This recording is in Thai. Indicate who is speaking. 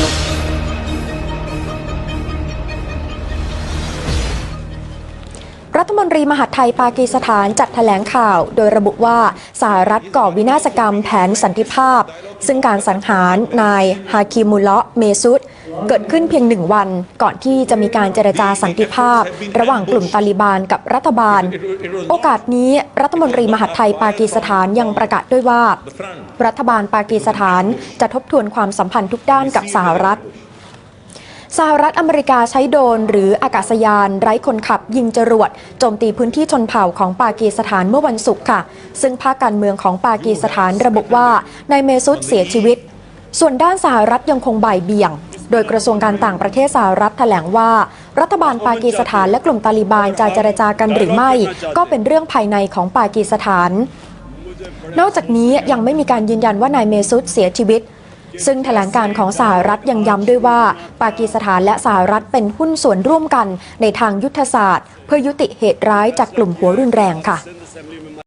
Speaker 1: you. ฐมนตรีมหาดไทยปากีสถานจัดแถลงข่าว โดยระบุว่าสหรัฐก่อวินาศกรรมแผนสันติภาพ ซึ่งการสังหารนายฮาคิมุลเลาะเมซุดเกิดขึ้นเพียงหนึ่งวัน ก่อนที่จะมีการเจรจาสันติภาพ ระหว่างกลุ่มตาลิบานกับรัฐบาล โอกาสนี้รัฐมนตรีมหาดไทยปากีสถานยังประกาศด้วยว่า รัฐบาลปากีสถานจะทบทวนความสัมพันธ์ทุกด้านกับสหรัฐ สหรัฐอเมริกาใช้โดรนหรืออากาศยาน ไร้คนขับยิงจรวดโจมตีพื้นที่ชนเผ่าของปากีสถานเมื่อวันศุกร์ค่ะ ซึ่งภาคการเมืองของปากีสถานระบุว่านายเมซุดเสียชีวิต ส่วนด้านสหรัฐยังคงบ่ายเบี่ยง โดยกระทรวงการต่างประเทศสหรัฐแถลงว่า รัฐบาลปากีสถานและกลุ่มตาลิบานจะเจรจากันหรือไม่ ก็เป็นเรื่องภายในของปากีสถาน นอกจากนี้ยังไม่มีการยืนยันว่านายเมซุดเสียชีวิต ซึ่งแถลงการของสหรัฐยังย้ำด้วยว่า ปากีสถานและสหรัฐเป็นหุ้นส่วนร่วมกันในทางยุทธศาสตร์ เพื่อยุติเหตุร้ายจากกลุ่มหัวรุนแรงค่ะ